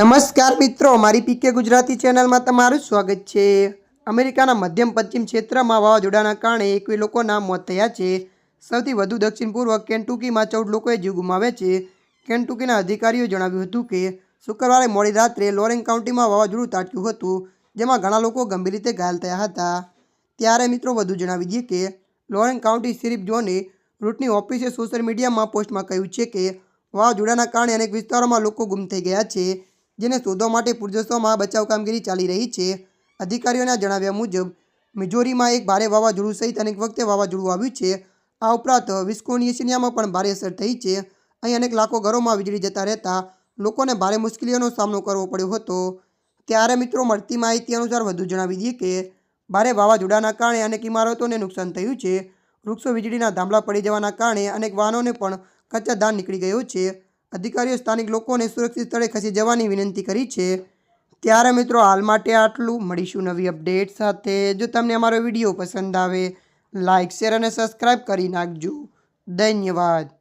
નમસ્કાર મિત્રો, મારી પીકે ગુજરાતી ચેનલમાં તમારું સ્વાગત છે. અમેરિકાના મધ્યમ પશ્ચિમ ક્ષેત્રમાં વાવાઝોડાના કારણે એકવી લોકોના મોત થયા છે. સૌથી વધુ દક્ષિણ પૂર્વ કેન્ટુકીમાં ચૌદ લોકોએ જીવ ગુમાવ્યા છે. કેન્ટુકીના અધિકારીઓએ જણાવ્યું હતું કે, શુક્રવારે મોડી રાત્રે લોરેન કાઉન્ટીમાં વાવાઝોડું તાટ્યું હતું, જેમાં ઘણા લોકો ગંભીર રીતે ઘાયલ થયા હતા. ત્યારે મિત્રો વધુ જણાવી દઈએ કે, લોરેન કાઉન્ટી શેરીફ જોને રૂટની ઓફિસે સોશિયલ મીડિયામાં પોસ્ટમાં કહ્યું છે કે, વાવાઝોડાના કારણે અનેક વિસ્તારોમાં લોકો ગુમ થઈ ગયા છે. જેને શોધવા માટે પૂરજોશમાં બચાવ કામગીરી ચાલી રહી છે. અધિકારીઓના જણાવ્યા મુજબ, મિઝોરીમાં એક ભારે વાવાઝોડું સહિત અનેક વખતે વાવાઝોડું આવ્યું છે. આ ઉપરાંત વિસ્કોનિયસિનિયામાં પણ ભારે અસર થઈ છે. અહીં અનેક લાખો ઘરોમાં વીજળી જતા રહેતા લોકોને ભારે મુશ્કેલીઓનો સામનો કરવો પડ્યો હતો. ત્યારે મિત્રો, મળતી માહિતી અનુસાર વધુ જણાવી દઈએ કે, ભારે વાવાઝોડાના કારણે અનેક ઇમારતોને નુકસાન થયું છે. વૃક્ષો વીજળીના ધાંભલા પડી જવાના કારણે અનેક વાહનોને પણ કચ્છા ધાન નીકળી ગયો છે. અધિકારીઓ સ્થાનિક લોકોને સુરક્ષિત સ્થળે ખસી જવાની વિનંતી કરી છે. ત્યારે મિત્રો, હાલ માટે આટલું. મળીશું નવી અપડેટ સાથે. જો તમને અમારો વીડિયો પસંદ આવે લાઇક શેર અને સબસ્ક્રાઈબ કરી નાખજો. ધન્યવાદ.